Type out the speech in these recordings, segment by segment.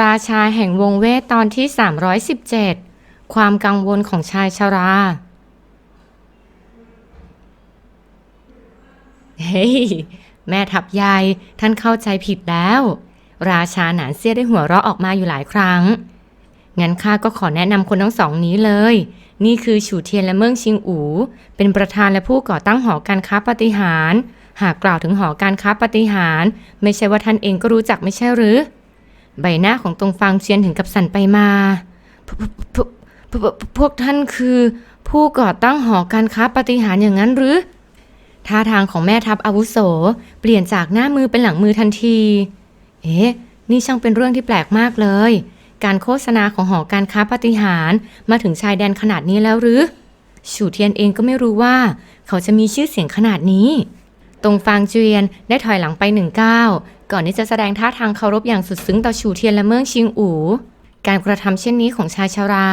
ราชาแห่งวงเวทตอนที่ 317 ความกังวลของชายชรา เฮ้ย แม่ทัพยายท่านเข้าใจผิดแล้ว ราชาหนานเสี้ยได้หัวเราะออกมาอยู่หลายครั้ง งั้นข้าก็ขอแนะนำคนทั้งสองนี้เลย นี่คือฉูเทียนและเมืองชิงอู เป็นประธานและผู้ก่อตั้งหอการค้าปฏิหาร หากกล่าวถึงหอการค้าปฏิหาร ไม่ใช่ว่าท่านเองก็รู้จักไม่ใช่หรือ ใบหน้าของตรงฟางเชียนถึงกับสั่นไปมา พวกท่านคือผู้ก่อตั้งหอการค้าปฏิหารอย่างนั้นหรือท่าทางของแม่ทัพอาวุโส เปลี่ยนจากหน้ามือเป็นหลังมือทันที เอ๊ะ นี่ช่างเป็นเรื่องที่แปลกมากเลย การโฆษณาของหอการค้าปฏิหารมาถึงชายแดนขนาดนี้แล้วหรือฉูเทียนเองก็ไม่รู้ว่า เขาจะมีชื่อเสียงขนาดนี้ ตรงฟางเจียนได้ถอยหลังไปหนึ่งก้าวก่อนที่จะแสดงท่าทางเคารพอย่างสุดซึ้งต่อฉูเทียนและเมืองชิงอูการกระทำเช่นนี้ของชายชารา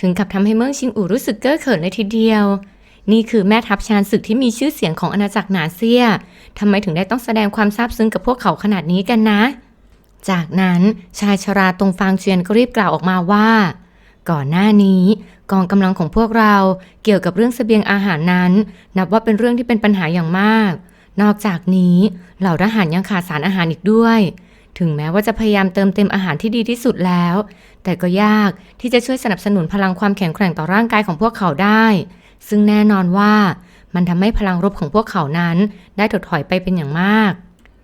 ถึงกับทำให้เมืองชิงอูรู้สึกเก้อเขินเลยทีเดียว นี่คือแม่ทัพชานศึกที่มีชื่อเสียงของอาณาจักรหนาเซียทำไมถึงได้ต้องแสดงความซาบซึ้งกับพวกเขาขนาดนี้กันนะ จากนั้นชายชราตรงฟางเชียนก็รีบกล่าวออกมาว่า ก่อนหน้านี้ กองกำลังของพวกเราเกี่ยวกับเรื่องเสบียงอาหารนั้น นับว่าเป็นเรื่องที่เป็นปัญหาอย่างมาก นอกจากนี้เหล่าทหารยังขาดสารอาหารอีกด้วย ถึงแม้ว่าจะพยายามเติมเต็มอาหารที่ดีที่สุดแล้ว แต่ก็ยากที่จะช่วยสนับสนุนพลังความแข็งแกร่งต่อร่างกายของพวกเขาได้ ซึ่งแน่นอนว่ามันทำให้พลังรบของพวกเขานั้นได้ถดถอยไปเป็นอย่างมาก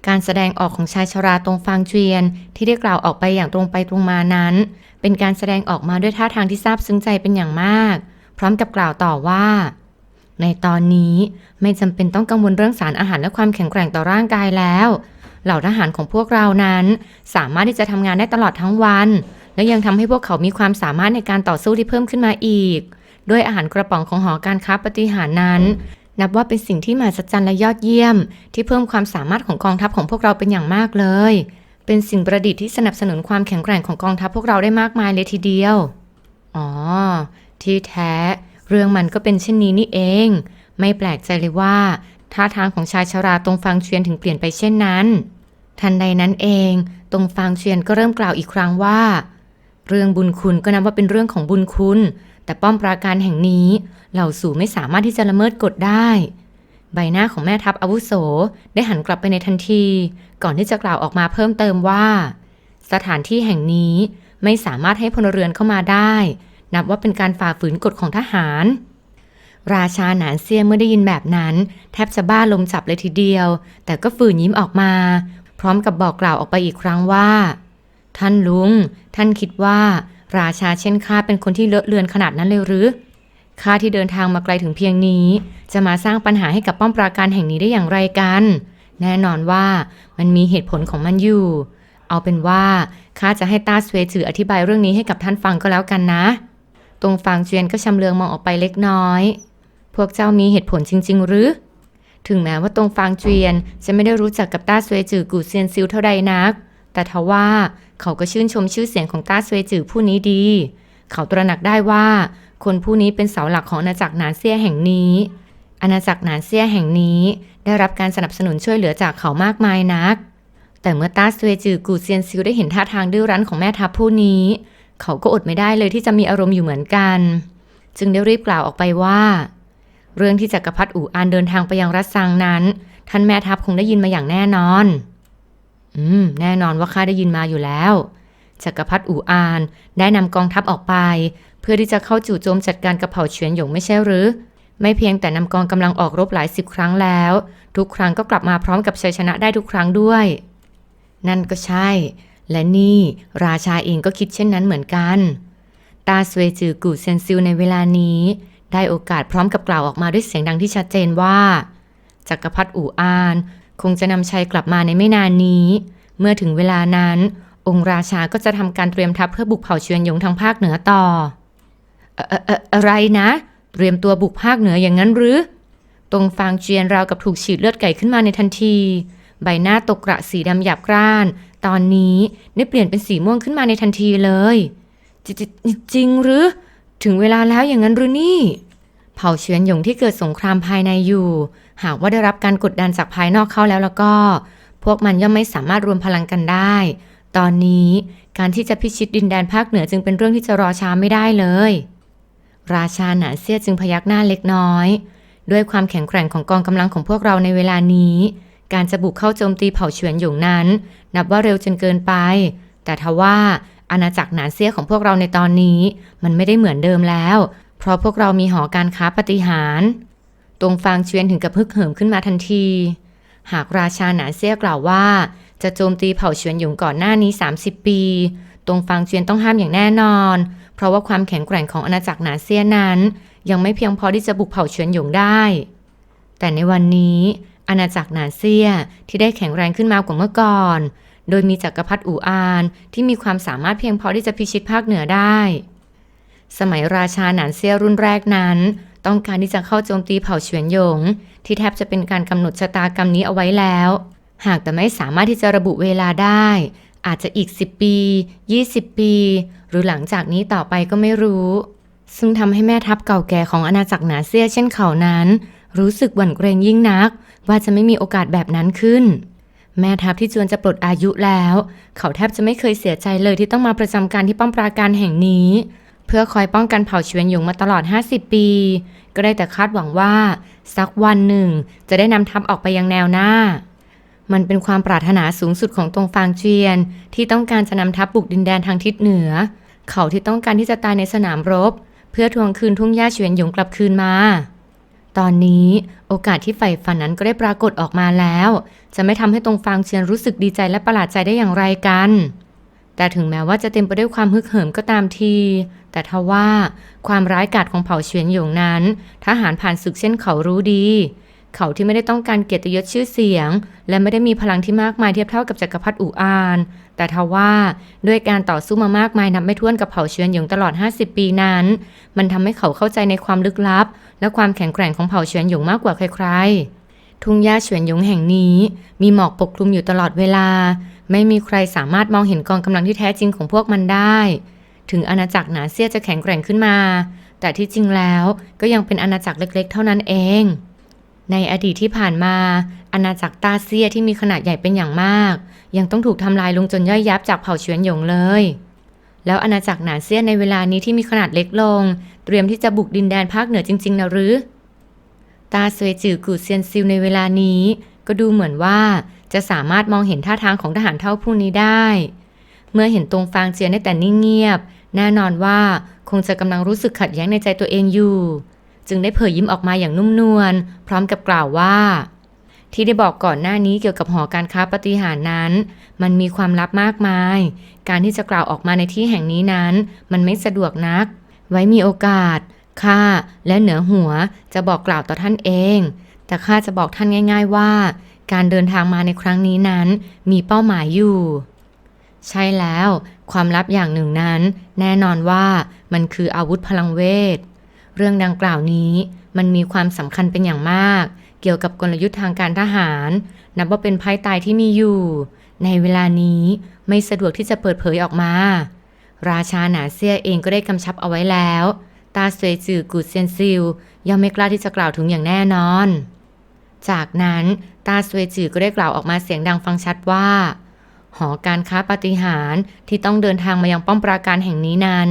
การแสดงออกของชายชราตรงฟางเจียน ที่ได้กล่าวออกไปอย่างตรงไปตรงมานั้น เป็นการแสดงออกมาด้วยท่าทางที่ซาบซึ้งใจเป็นอย่างมาก พร้อมกับกล่าวต่อว่า ในตอนนี้ไม่จำเป็นต้องกังวลเรื่องสารอาหารและความแข็งแกร่งต่อร่างกายแล้ว เหล่าทหารของพวกเรานั้น สามารถที่จะทำงานได้ตลอดทั้งวัน และยังทำให้พวกเขามีความสามารถในการต่อสู้ที่เพิ่มขึ้นมาอีก ด้วยอาหารกระป๋องของหอการค้าปฏิหารนั้น นับว่าเป็นสิ่งที่มหัศจรรย์และยอดเยี่ยม ที่เพิ่มความสามารถของกองทัพของพวกเราเป็นอย่างมากเลย เป็นสิ่งประดิษฐ์ที่สนับสนุนความแข็งแกร่งของกองทัพพวกเราได้มากมายเลยทีเดียว อ๋อ ที่แท้ เรื่องมันก็เป็นเช่นนี้นี่เอง ไม่แปลกใจเลยว่าท่าทางของชายชราตรงฟางเชียนถึงเปลี่ยนไปเช่นนั้น ทันใดนั้นเอง ตรงฟางเชียนก็เริ่มกล่าวอีกครั้งว่า เรื่องบุญคุณก็นับว่าเป็นเรื่องของบุญคุณ แต่ป้อมปราการแห่งนี้ เหล่าสู่ไม่สามารถที่จะละเมิดกฎได้ ใบหน้าของแม่ทัพอาวุโสได้หันกลับไปในทันที ก่อนที่จะกล่าวออกมาเพิ่มเติมว่า สถานที่แห่งนี้ไม่สามารถให้พลเรือนเข้ามาได้ นับว่าเป็นการฝ่าฝืนกฎของทหาร ราชาหนานเซียเมื่อได้ยินแบบนั้น แทบจะบ้าลมจับเลยทีเดียว แต่ก็ฝืนยิ้มออกมา พร้อมกับบอกกล่าวออกไปอีกครั้งว่า ท่านลุง ท่านคิดว่า ราชาเช่นข้าเป็นคนที่เลอะเลือนขนาดนั้นเลยหรือข้าที่เดินทางมาไกลถึงเพียงนี้ จะมาสร้างปัญหาให้กับป้อมปราการแห่งนี้ได้อย่างไรกัน แน่นอนว่ามันมีเหตุผลของมันอยู่ เอาเป็นว่าข้าจะให้ตาสเวจืออธิบายเรื่องนี้ให้กับท่านฟังก็แล้วกันนะ ตรงฟางเจียนก็ชำเลืองมองออกไปเล็กน้อย พวกเจ้ามีเหตุผลจริง ๆ หรือ ถึงแม้ว่าตรงฟางเจียนจะไม่ได้รู้จักกับต้าสเวจือกูเซียนซิลเท่าใดนัก แต่ทว่าเขาก็ชื่นชมชื่อเสียงของต้าสเวจือผู้นี้ดี เขาตระหนักได้ว่า คนผู้นี้เป็นเสาหลักของอาณาจักรหนานเซียแห่งนี้อาณาจักรหนานเซียแห่งนี้ได้รับการสนับสนุนช่วยเหลือจากเขามากมายนัก แต่เมื่อต้าสเวจือกูเซียนซิลได้เห็นท่าทางดื้อรั้นของแม่ทัพผู้นี้ เขาก็อดไม่ได้เลยที่จะมีอารมณ์อยู่เหมือนกัน จึงได้รีบกล่าวออกไปว่า เรื่องที่จักรพรรดิอู่อานเดินทางไปยังรัสซังนั้น ท่านแม่ทัพคงได้ยินมาอย่างแน่นอน อืม แน่นอนว่าข้าได้ยินมาอยู่แล้วจักรพรรดิอู่อานได้นำกองทัพออกไป เพื่อที่จะเข้าจู่โจมจัดการกับเผ่าเฉียนหยงไม่ใช่หรือ ไม่เพียงแต่นำกองกำลังออกรบหลายสิบครั้งแล้ว ทุกครั้งก็กลับมาพร้อมกับชัยชนะได้ทุกครั้งด้วย นั่นก็ใช่ และนี่ราชาเองก็คิดเช่นนั้นเหมือนกัน ตาสเวจือกูเซนซิลในเวลานี้ ได้โอกาสพร้อมกับกล่าวออกมาด้วยเสียงดังที่ชัดเจนว่า จักรพรรดิอู่อาน คงจะนำชัยกลับมาในไม่นานนี้ เมื่อถึงเวลานั้น องค์ราชาก็จะทำการเตรียมทัพเพื่อบุกเผ่าเชียนยงทางภาคเหนือต่อเอ่อเอ่อเอ่ออะไรนะ เตรียมตัวบุกภาคเหนืออย่างนั้นหรือ ตรงฟางเจียนราวกับถูกฉีดเลือดไก่ขึ้นมาในทันที ใบหน้าตกกระสีดำหยาบกร้าน ตอนนี้ได้เปลี่ยนเป็นสีม่วงขึ้นมาในทันทีเลย จจจริงหรือ ถึงเวลาแล้วอย่างนั้นหรือนี่ เผ่าเฉียนหยงที่เกิดสงครามภายในอยู่ หากว่าได้รับการกดดันจากภายนอกเข้าแล้วแล้วก็ พวกมันย่อมไม่สามารถรวมพลังกันได้ ตอนนี้การที่จะพิชิตดินแดนภาคเหนือจึงเป็นเรื่องที่จะรอช้าไม่ได้เลย ราชาหนานเซียจึงพยักหน้าเล็กน้อย ด้วยความแข็งแกร่งของกองกำลังของพวกเราในเวลานี้ การจะบุกเข้าโจมตีเผ่าเฉวียนหยงนั้น นับว่าเร็วจนเกินไป แต่ทว่าอาณาจักรหนานเซียของพวกเราในตอนนี้ มันไม่ได้เหมือนเดิมแล้ว เพราะพวกเรามีหอการค้าปฏิหารตรงฟางเชวียนถึงกับฮึกเหิมขึ้นมาทันที หากราชาหนานเซียกล่าวว่า จะโจมตีเผ่าเฉวียนหยงก่อนหน้านี้ 30 ปี ตรงฟางเชวียนต้องห้ามอย่างแน่นอน เพราะว่าความแข็งแกร่งของอาณาจักรหนานเซียนั้น ยังไม่เพียงพอที่จะบุกเผ่าเฉวียนหยงได้ แต่ในวันนี้ อาณาจักรหนานเซียที่ได้แข็งแรงขึ้นมากว่าเมื่อก่อน โดยมีจักรพรรดิอู่อานที่มีความสามารถเพียงพอที่จะพิชิตภาคเหนือได้ สมัยราชาหนานเซียรุ่นแรกนั้น ต้องการที่จะเข้าโจมตีเผ่าเฉวียนหยง ที่แทบจะเป็นการกำหนดชะตากรรมนี้เอาไว้แล้ว หากแต่ไม่สามารถที่จะระบุเวลาได้ อาจจะอีก 10 ปี 20 ปี หรือหลังจากนี้ต่อไปก็ไม่รู้ซึ่งทำให้แม่ทัพเก่าแก่ของอาณาจักรหนาเซียเช่นเขานั้น รู้สึกหวั่นเกรงยิ่งนัก ว่าจะไม่มีโอกาสแบบนั้นขึ้น แม่ทัพที่จวนจะปลดอายุแล้ว เขาแทบจะไม่เคยเสียใจเลยที่ต้องมาประจำการที่ป้อมปราการแห่งนี้ เพื่อคอยป้องกันเผ่าเฉวียนหยงมาตลอด 50 ปี ก็ได้แต่คาดหวังว่า สักวันหนึ่ง จะได้นำทัพออกไปยังแนวหน้ามันเป็นความปรารถนาสูงสุดของตรงฟางเจียน ที่ต้องการจะนำทัพบุกดินแดนทางทิศเหนือ เขาที่ต้องการที่จะตายในสนามรบ เพื่อทวงคืนทุ่งหญ้าเฉวียนหยงกลับคืนมา ตอนนี้โอกาสที่ใฝ่ฝันนั้นก็ได้ปรากฏออกมาแล้ว จะไม่ทำให้ตรงฟางเชียนรู้สึกดีใจและประหลาดใจได้อย่างไรกัน แต่ถึงแม้ว่าจะเต็มไปด้วยความฮึกเหิมก็ตามที แต่ทว่าความร้ายกาจของเผ่าเฉียนหยงนั้นทหารผ่านศึกเช่นเขารู้ดี เขาที่ไม่ได้ต้องการเกียรติยศชื่อเสียง และไม่ได้มีพลังที่มากมายเทียบเท่ากับจักรพรรดิอู่อาน แต่ทว่าด้วยการต่อสู้มามากมายนับไม่ถ้วนกับเผ่าเฉวียนหยงตลอด 50 ปีนั้น มันทำให้เขาเข้าใจในความลึกลับ และความแข็งแกร่งของเผ่าเฉวียนหยงมากกว่าใครๆ ทุ่งหญ้าเฉวียนหยงแห่งนี้ มีหมอกปกคลุมอยู่ตลอดเวลา ไม่มีใครสามารถมองเห็นกองกำลังที่แท้จริงของพวกมันได้ ถึงอาณาจักรหนาเซียจะแข็งแกร่งขึ้นมา แต่ที่จริงแล้วก็ยังเป็นอาณาจักรเล็ก ๆ เท่านั้นเองในอดีตที่ผ่านมา อาณาจักรตาเซียที่มีขนาดใหญ่เป็นอย่างมาก ยังต้องถูกทำลายลงจนย่อยยับจากเผ่าเฉวียนหยงเลย แล้วอาณาจักรหนานเซียในเวลานี้ที่มีขนาดเล็กลง เตรียมที่จะบุกดินแดนภาคเหนือจริงๆนะหรือ ตาสวยจือกูเซียนซิลในเวลานี้ ก็ดูเหมือนว่าจะสามารถมองเห็นท่าทางของทหารเท่าผู้นี้ได้ เมื่อเห็นตรงฟางเจียนได้แต่นิ่งเงียบ แน่นอนว่าคงจะกำลังรู้สึกขัดแย้งในใจตัวเองอยู่ จึงได้เผยยิ้มออกมาอย่างนุ่มนวลพร้อมกับกล่าวว่า ที่ได้บอกก่อนหน้านี้เกี่ยวกับหอการค้าปฏิหารนั้น มันมีความลับมากมาย การที่จะกล่าวออกมาในที่แห่งนี้นั้น มันไม่สะดวกนัก ไว้มีโอกาสข้าและเหนือหัวจะบอกกล่าวต่อท่านเอง แต่ข้าจะบอกท่านง่าย ๆว่า การเดินทางมาในครั้งนี้นั้น มีเป้าหมายอยู่ ใช่แล้ว ความลับอย่างหนึ่งนั้น แน่นอนว่ามันคืออาวุธพลังเวท เรื่องดังกล่าวนี้มันมีความสำคัญเป็นอย่างมาก เกี่ยวกับกลยุทธ์ทางการทหาร นับว่าเป็นภัยตายที่มีอยู่ ในเวลานี้ไม่สะดวกที่จะเปิดเผยออกมา ราชาหนาเซียเองก็ได้กำชับเอาไว้แล้ว ตาสวยจือกูเซียนซิลย่อมไม่กล้าที่จะกล่าวถึงอย่างแน่นอน จากนั้นตาสวยจือก็ได้กล่าวออกมาเสียงดังฟังชัดว่า หอการค้าปฏิหารที่ต้องเดินทางมายังป้อมปราการแห่งนี้นั้น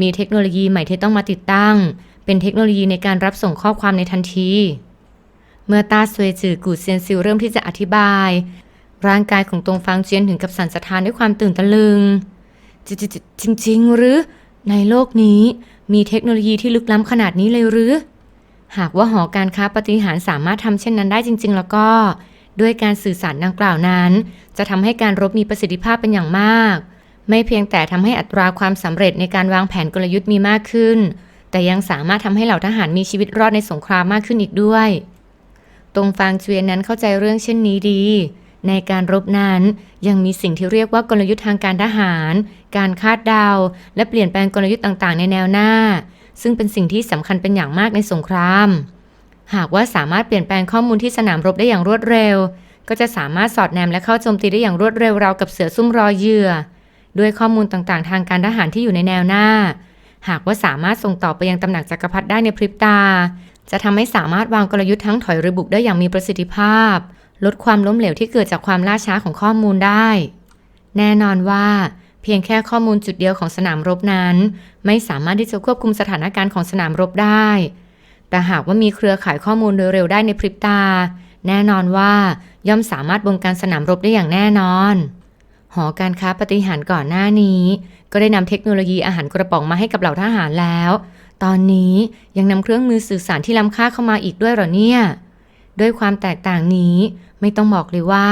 มีเทคโนโลยีใหม่ที่ต้องมาติดตั้ง เป็นเทคโนโลยีในการรับส่งข้อความในทันที เมื่อตาสวยจือกูเซียนซิลเริ่มที่จะอธิบาย ร่างกายของตรงฟางเจียนถึงกับสั่นสะท้านด้วยความตื่นตะลึงจจจริงๆหรือ ในโลกนี้มีเทคโนโลยีที่ลึกล้ำขนาดนี้เลยหรือ หากว่าหอการค้าปฏิหารสามารถทำเช่นนั้นได้จริง ๆ แล้วก็ ด้วยการสื่อสารดังกล่าวนั้น จะทำให้การรบมีประสิทธิภาพเป็นอย่างมาก ไม่เพียงแต่ทำให้อัตราความสำเร็จในการวางแผนกลยุทธ์มีมากขึ้น แต่ยังสามารถทำให้เหล่าทหารมีชีวิตรอดในสงครามมากขึ้นอีกด้วย ตรงฟางเจียนนั้นเข้าใจเรื่องเช่นนี้ดี ในการรบนั้นยังมีสิ่งที่เรียกว่ากลยุทธ์ทางการทหาร การคาดเดา และเปลี่ยนแปลงกลยุทธ์ต่างๆ ในแนวหน้า ซึ่งเป็นสิ่งที่สำคัญเป็นอย่างมากในสงคราม หากว่าสามารถเปลี่ยนแปลงข้อมูลที่สนามรบได้อย่างรวดเร็ว ก็จะสามารถสอดแนมและเข้าโจมตีได้อย่างรวดเร็วราวกับเสือซุ่มรอเหยื่อ ด้วยข้อมูลต่างๆ ทางการทหารที่อยู่ในแนวหน้า หากว่าสามารถส่งต่อไปยังตำหนักจักรพรรดิได้ในพริบตา จะทำให้สามารถวางกลยุทธ์ทั้งถอยหรือบุกได้อย่างมีประสิทธิภาพ ลดความล้มเหลวที่เกิดจากความล่าช้าของข้อมูลได้ แน่นอนว่า เพียงแค่ข้อมูลจุดเดียวของสนามรบนั้น ไม่สามารถที่จะควบคุมสถานการณ์ของสนามรบได้ แต่หากว่ามีเครือข่ายข้อมูลโดยเร็วได้ในพริบตา แน่นอนว่าย่อมสามารถบงการสนามรบได้อย่างแน่นอนหอการค้าปฏิหารก่อนหน้านี้ ก็ได้นำเทคโนโลยีอาหารกระป๋องมาให้กับเหล่าทหารแล้ว ตอนนี้ยังนำเครื่องมือสื่อสารที่ล้ำค่าเข้ามาอีกด้วยหรอเนี่ย ด้วยความแตกต่างนี้ไม่ต้องบอกเลยว่า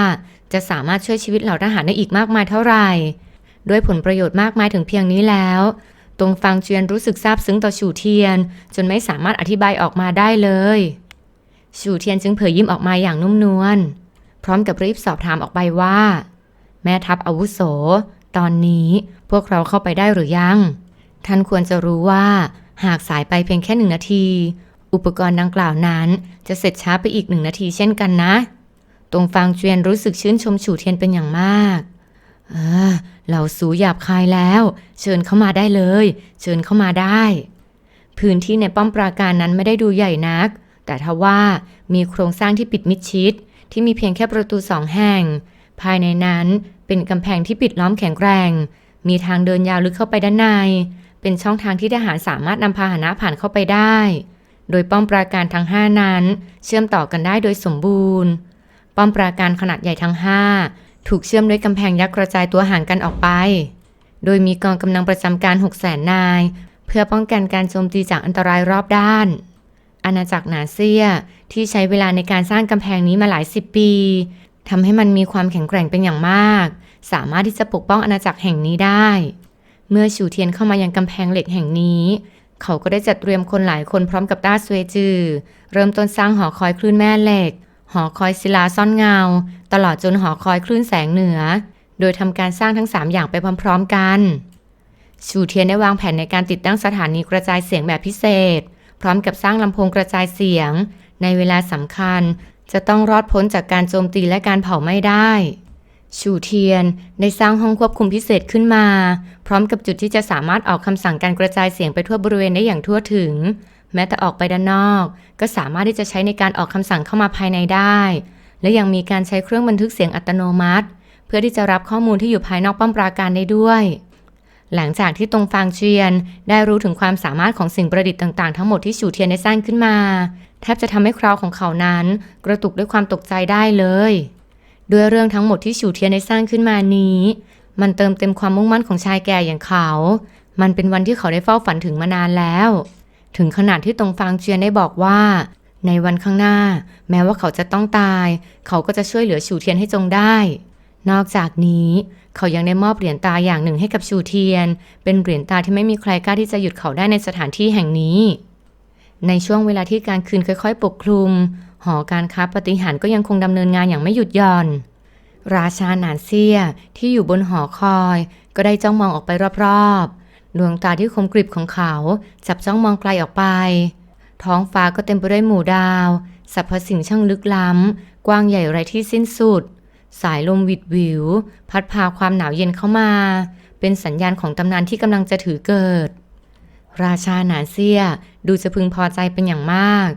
จะสามารถช่วยชีวิตเหล่าทหารได้อีกมากมายเท่าไหร่ ด้วยผลประโยชน์มากมายถึงเพียงนี้แล้ว ตรงฟังเจียนรู้สึกซาบซึ้งต่อฉูเทียน จนไม่สามารถอธิบายออกมาได้เลยฉูเทียนจึงเผยยิ้มออกมาอย่างนุ่มนวลพร้อมกับรีบสอบถามออกไปว่า แม่ทัพอาวุโส ตอนนี้พวกเราเข้าไปได้หรือยัง ท่านควรจะรู้ว่า หากสายไปเพียงแค่หนึ่งนาที อุปกรณ์ดังกล่าวนั้น จะเสร็จช้าไปอีกหนึ่งนาทีเช่นกันนะ ตรงฟางเจียนรู้สึกชื่นชมฉูเทียนเป็นอย่างมาก เออเราสูหยาบคายแล้ว เชิญเข้ามาได้เลย เชิญเข้ามาได้ พื้นที่ในป้อมปราการนั้นไม่ได้ดูใหญ่นัก แต่ทว่ามีโครงสร้างที่ปิดมิดชิด ที่มีเพียงแค่ประตูสองแห่ง ภายในนั้นเป็นกำแพงที่ปิดล้อมแข็งแกร่งมีทางเดินยาวลึกเข้าไปด้านใน เป็นช่องทางที่ทหารสามารถนำพาหนะผ่านเข้าไปได้ โดยป้อมปราการทั้ง 5 นั้น เชื่อมต่อกันได้โดยสมบูรณ์ ป้อมปราการขนาดใหญ่ทั้ง 5 ถูกเชื่อมด้วยกำแพงยักษ์กระจายตัวห่างกันออกไป โดยมีกองกำลังประจำการ 6 0 0 0 0นาย เพื่อป้องกันการโจมตีจากอันตรายรอบด้านอาณาจักรนาเซียที่ใช้เวลาในการสร้างกำแพงนี้มาหลายสิบปีทำให้มันมีความแข็งแกร่งเป็นอย่างมาก สามารถที่จะปกป้องอาณาจักรแห่งนี้ได้ เมื่อฉูเทียนเข้ามายังกำแพงเหล็กแห่งนี้ เขาก็ได้จัดเตรียมคนหลายคนพร้อมกับต้าสเวจือ เริ่มต้นสร้างหอคอยคลื่นแม่เหล็ก หอคอยศิลาซ่อนเงา ตลอดจนหอคอยคลื่นแสงเหนือ โดยทำการสร้างทั้ง 3 อย่างไปพร้อมๆกัน ชูเทียนได้วางแผนในการติดตั้งสถานีกระจายเสียงแบบพิเศษ พร้อมกับสร้างลำโพงกระจายเสียง ในเวลาสำคัญ จะต้องรอดพ้นจากการโจมตีและการเผาไหม้ได้ ชูเทียนได้สร้างห้องควบคุมพิเศษขึ้นมา พร้อมกับจุดที่จะสามารถออกคำสั่งการกระจายเสียงไปทั่วบริเวณได้อย่างทั่วถึง แม้แต่ออกไปด้านนอก ก็สามารถที่จะใช้ในการออกคำสั่งเข้ามาภายในได้ และยังมีการใช้เครื่องบันทึกเสียงอัตโนมัติ เพื่อที่จะรับข้อมูลที่อยู่ภายนอกป้อมปราการได้ด้วย หลังจากที่ตรงฟางเชียน ได้รู้ถึงความสามารถของสิ่งประดิษฐ์ต่างๆ ทั้งหมดที่ฉูเทียนได้สร้างขึ้นมา แทบจะทำให้คราวของเขานั้น กระตุกด้วยความตกใจได้เลย ด้วยเรื่องทั้งหมดที่ฉูเทียนได้สร้างขึ้นมานี้ มันเติมเต็มความมุ่งมั่นของชายแก่อย่างเขา มันเป็นวันที่เขาได้เฝ้าฝันถึงมานานแล้ว ถึงขนาดที่ตรงฟางเชียนได้บอกว่า ในวันข้างหน้า แม้ว่าเขาจะต้องตาย เขาก็จะช่วยเหลือฉูเทียนให้จงได้ นอกจากนี้เขายังได้มอบเหรียญตาอย่างหนึ่งให้กับชูเทียน เป็นเหรียญตาที่ไม่มีใครกล้าที่จะหยุดเขาได้ในสถานที่แห่งนี้ ในช่วงเวลาที่การคืนค่อย ๆ ปกคลุม หอการค้าปฏิหารก็ยังคงดำเนินงานอย่างไม่หยุดหย่อน ราชาหนานเซียที่อยู่บนหอคอย ก็ได้จ้องมองออกไปรอบๆ ดวงตาที่คมกริบของเขา จับจ้องมองไกลออกไป ท้องฟ้าก็เต็มไปด้วยหมู่ดาวสรรพสิ่งช่างลึกล้ำ กว้างใหญ่ไรที่สิ้นสุด สายลมวิดวิว พัดพาความหนาวเย็นเข้ามา เป็นสัญญาณของตำนานที่กำลังจะถือเกิด ราชาหนานเซียดูจะพึงพอใจเป็นอย่างมาก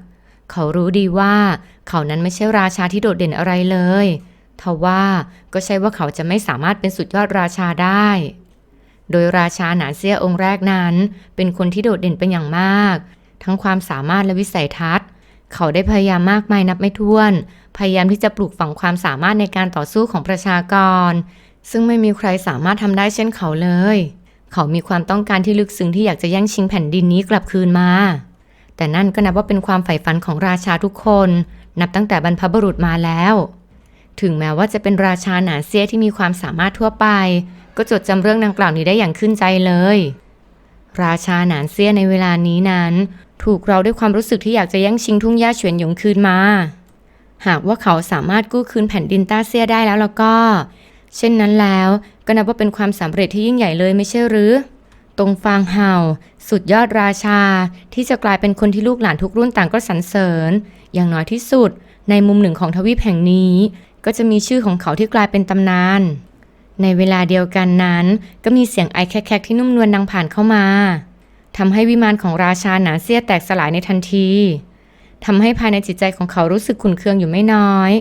เขารู้ดีว่าเขานั้นไม่ใช่ราชาที่โดดเด่นอะไรเลยทว่าก็ใช่ว่าเขาจะไม่สามารถเป็นสุดยอดราชาได้ โดยราชาหนานเซียองค์แรกนั้น เป็นคนที่โดดเด่นเป็นอย่างมาก ทั้งความสามารถและวิสัยทัศน์ เขาได้พยายามมากมายนับไม่ถ้วน พยายามที่จะปลูกฝังความสามารถในการต่อสู้ของประชากร ซึ่งไม่มีใครสามารถทำได้เช่นเขาเลย เขามีความต้องการที่ลึกซึ้งที่อยากจะแย่งชิงแผ่นดินนี้กลับคืนมา แต่นั่นก็นับว่าเป็นความใฝ่ฝันของราชาทุกคน นับตั้งแต่บรรพบุรุษมาแล้ว ถึงแม้ว่าจะเป็นราชาหนาเซียที่มีความสามารถทั่วไป ก็จดจำเรื่องดังกล่าวนี้ได้อย่างขึ้นใจเลย ราชาหนานเซียในเวลานี้นั้น ถูกเราด้วยความรู้สึกที่อยากจะแย่งชิงทุ่งหญ้าเฉวียนหยงคืนมา หากว่าเขาสามารถกู้คืนแผ่นดินต้าเซียได้แล้วแล้วก็ เช่นนั้นแล้วก็นับว่าเป็นความสำเร็จที่ยิ่งใหญ่เลยไม่ใช่หรือ ตรงฟางเห่า สุดยอดราชา ที่จะกลายเป็นคนที่ลูกหลานทุกรุ่นต่างก็สรรเสริญ อย่างน้อยที่สุด ในมุมหนึ่งของทวีปแห่งนี้ ก็จะมีชื่อของเขาที่กลายเป็นตำนาน ในเวลาเดียวกันนั้น ก็มีเสียงไอแคกๆที่นุ่มนวลดังผ่านเข้ามาทำให้วิมานของราชาหนาเสียแตกสลายในทันทีทำให้ภายในจิตใจของเขารู้สึกขุนเคืองอยู่ไม่น้อย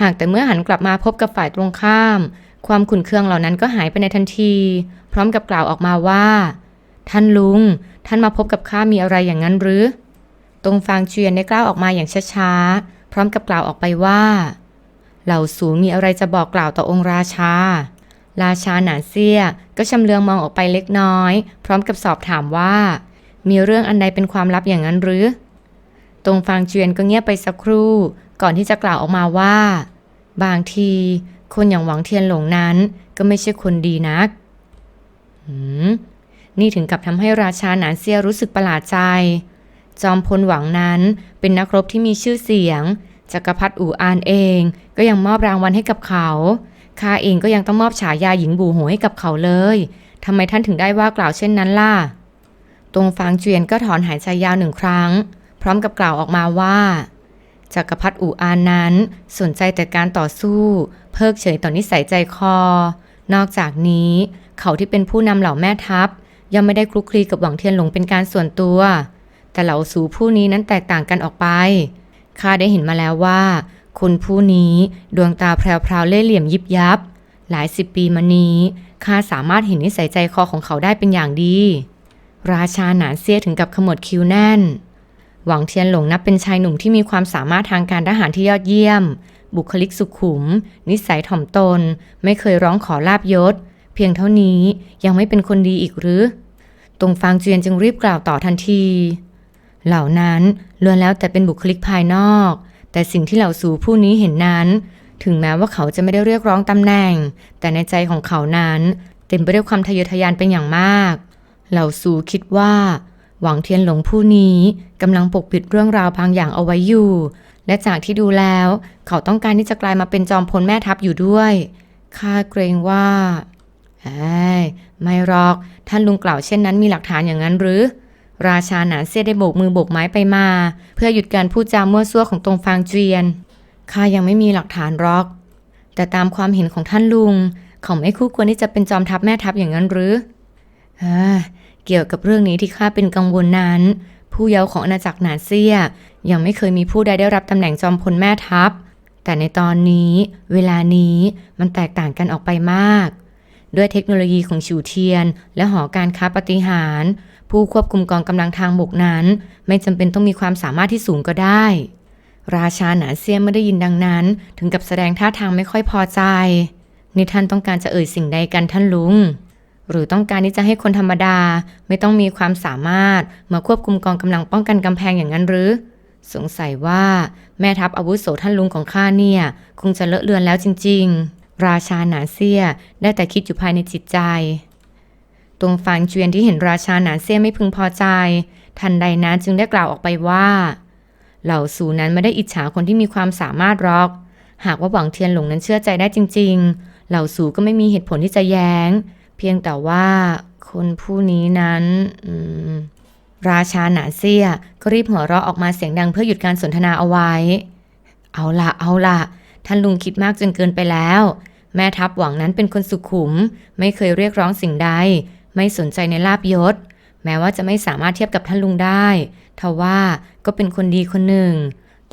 หากแต่เมื่อหันกลับมาพบกับฝ่ายตรงข้าม ความขุนเคืองเหล่านั้นก็หายไปในทันที พร้อมกับกล่าวออกมาว่า ท่านลุง ท่านมาพบกับข้ามีอะไรอย่างนั้นหรือ ตรงฟางเจียนได้กล่าวออกมาอย่างช้าๆ พร้อมกับกล่าวออกไปว่า เหล่าสูมีอะไรจะบอกกล่าวต่อองค์ราชา ราชาหนานเซียก็ชำเลืองมองออกไปเล็กน้อย พร้อมกับสอบถามว่า มีเรื่องอันใดเป็นความลับอย่างนั้นหรือ ตรงฟางเจียนก็เงียบไปสักครู่ ก่อนที่จะกล่าวออกมาว่า บางทีคนอย่างหวังเทียนหลงนั้นก็ไม่ใช่คนดีนัก หืม นี่ถึงกับทำให้ราชาหนานเซียรู้สึกประหลาดใจ จอมพลหวังนั้นเป็นนักรบที่มีชื่อเสียงจักรพรรดิอู่อานเอง ก็ยังมอบรางวัลให้กับเขาข้าเองก็ยังต้องมอบฉายาหญิงบูโหให้กับเขาเลยทำไมท่านถึงได้ว่ากล่าวเช่นนั้นล่ะ ตรงฟางเจียนก็ถอนหายใจยาวหนึ่งครั้ง พร้อมกับกล่าวออกมาว่าจักรพรรดิอู่อานนั้นสนใจแต่การต่อสู้ เพิกเฉยต่อนนิสัยใจคอ นอกจากนี้เขาที่เป็นผู้นำเหล่าแม่ทัพ ย่อมไม่ได้คลุกคลีกับหวังเทียนหลงเป็นการส่วนตัว แต่เหล่าสูผู้นี้นั้นแตกต่างกันออกไป ข้าได้เห็นมาแล้วว่า คนผู้นี้ดวงตาแพรวๆเล่เหลี่ยมยิบยับ หลายสิบปีมานี้ข้าสามารถเห็นนิสัยใจคอของเขาได้เป็นอย่างดี ราชาหนานเซียถึงกับขมวดคิ้วแน่น หวังเทียนหลงนับเป็นชายหนุ่มที่มีความสามารถทางการทหารที่ยอดเยี่ยม บุคลิกสุขุม นิสัยถ่อมตน ไม่เคยร้องขอลาบยศ เพียงเท่านี้ยังไม่เป็นคนดีอีกหรือ ตรงฟางเจียนจึงรีบกล่าวต่อทันที เหล่านั้นล้วนแล้วแต่เป็นบุคลิกภายนอก แต่สิ่งที่เหล่าสูผู้นี้เห็นนั้น ถึงแม้ว่าเขาจะไม่ได้เรียกร้องตำแหน่ง แต่ในใจของเขานั้นเต็มไปด้วยความทะเยอทะยานเป็นอย่างมาก เหล่าสูคิดว่า หวังเทียนหลงผู้นี้กำลังปกปิดเรื่องราวบางอย่างเอาไว้อยู่ และจากที่ดูแล้ว เขาต้องการที่จะกลายมาเป็นจอมพลแม่ทัพอยู่ด้วยข้าเกรงว่า ไม่หรอก ท่านลุงกล่าวเช่นนั้นมีหลักฐานอย่างนั้นหรือ ราชาหนานเซียได้โบกมือโบกไม้ไปมา เพื่อหยุดการพูดจามั่วซั่วของตรงฟางเจียนข้ายังไม่มีหลักฐานหรอก แต่ตามความเห็นของท่านลุง เขาไม่คู่ควรที่จะเป็นจอมทัพแม่ทัพอย่างนั้นหรือเอ้ยเกี่ยวกับเรื่องนี้ที่ข้าเป็นกังวลนั้น ผู้เยาว์ของอาณาจักรหนานเซีย ยังไม่เคยมีผู้ใดได้รับตำแหน่งจอมพลแม่ทัพ แต่ในตอนนี้ เวลานี้มันแตกต่างกันออกไปมาก ด้วยเทคโนโลยีของฉิวเทียน และหอการค้าปฏิหาร ผู้ควบคุมกองกำลังทางบกนั้น ไม่จำเป็นต้องมีความสามารถที่สูงก็ได้ ราชาหนานเซียเมื่อได้ยินดังนั้น ถึงกับแสดงท่าทางไม่ค่อยพอใจ นี่ท่านต้องการจะเอ่ยสิ่งใดกันท่านลุง หรือต้องการที่จะให้คนธรรมดา ไม่ต้องมีความสามารถมาควบคุมกองกำลังป้องกันกำแพงอย่างนั้นหรือ สงสัยว่าแม่ทัพอาวุโสท่านลุงของข้าเนี่ย คงจะเลอะเลือนแล้วจริง ๆ ราชาหนานเซียได้แต่คิดอยู่ภายในจิตใจ ตรงฟางเจียนที่เห็นราชาหนานเซียไม่พึงพอใจ ทันใดนั้นจึงได้กล่าวออกไปว่า เหล่าสูนั้นไม่ได้อิจฉาคนที่มีความสามารถหรอก หากว่าหวังเทียนหลงนั้นเชื่อใจได้จริง ๆ เหล่าสูก็ไม่มีเหตุผลที่จะแย้ง เพียงแต่ว่าคนผู้นี้นั้นราชาหนานเซียก็รีบหัวเราะออกมาเสียงดังเพื่อหยุดการสนทนาเอาไว้ เอาละเอาละท่านลุงคิดมากจนเกินไปแล้ว แม่ทัพหวังนั้นเป็นคนสุขุม ไม่เคยเรียกร้องสิ่งใด ไม่สนใจในลาบยศ แม้ว่าจะไม่สามารถเทียบกับท่านลุงได้ทว่าก็เป็นคนดีคนหนึ่ง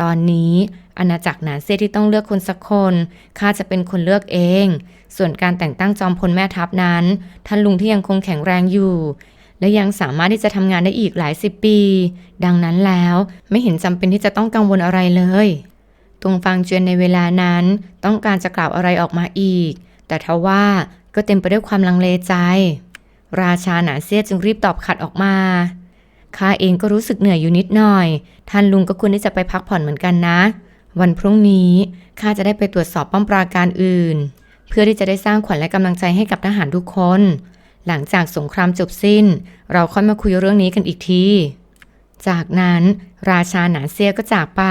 ตอนนี้อาณาจักรหนานเซียที่ต้องเลือกคนสักคนข้าจะเป็นคนเลือกเอง ส่วนการแต่งตั้งจอมพลแม่ทัพนั้น ท่านลุงที่ยังคงแข็งแรงอยู่ และยังสามารถที่จะทำงานได้อีกหลายสิบปี ดังนั้นแล้วไม่เห็นจำเป็นที่จะต้องกังวลอะไรเลย งฟังเจียนในเวลานั้น ต้องการจะกล่าวอะไรออกมาอีก แต่ทว่าก็เต็มไปด้วยความลังเลใจ ราชาหนาเซียจึงรีบตอบขัดออกมาข้าเองก็รู้สึกเหนื่อยอยู่นิดหน่อย ท่านลุงก็ควรที่จะไปพักผ่อนเหมือนกันนะ วันพรุ่งนี้ข้าจะได้ไปตรวจสอบป้อมปราการอื่น เพื่อที่จะได้สร้างขวัญและกำลังใจให้กับทหารทุกคน หลังจากสงครามจบสิ้น เราค่อยมาคุยเรื่องนี้กันอีกที จากนั้น ราชาหนานเซียก็จากไป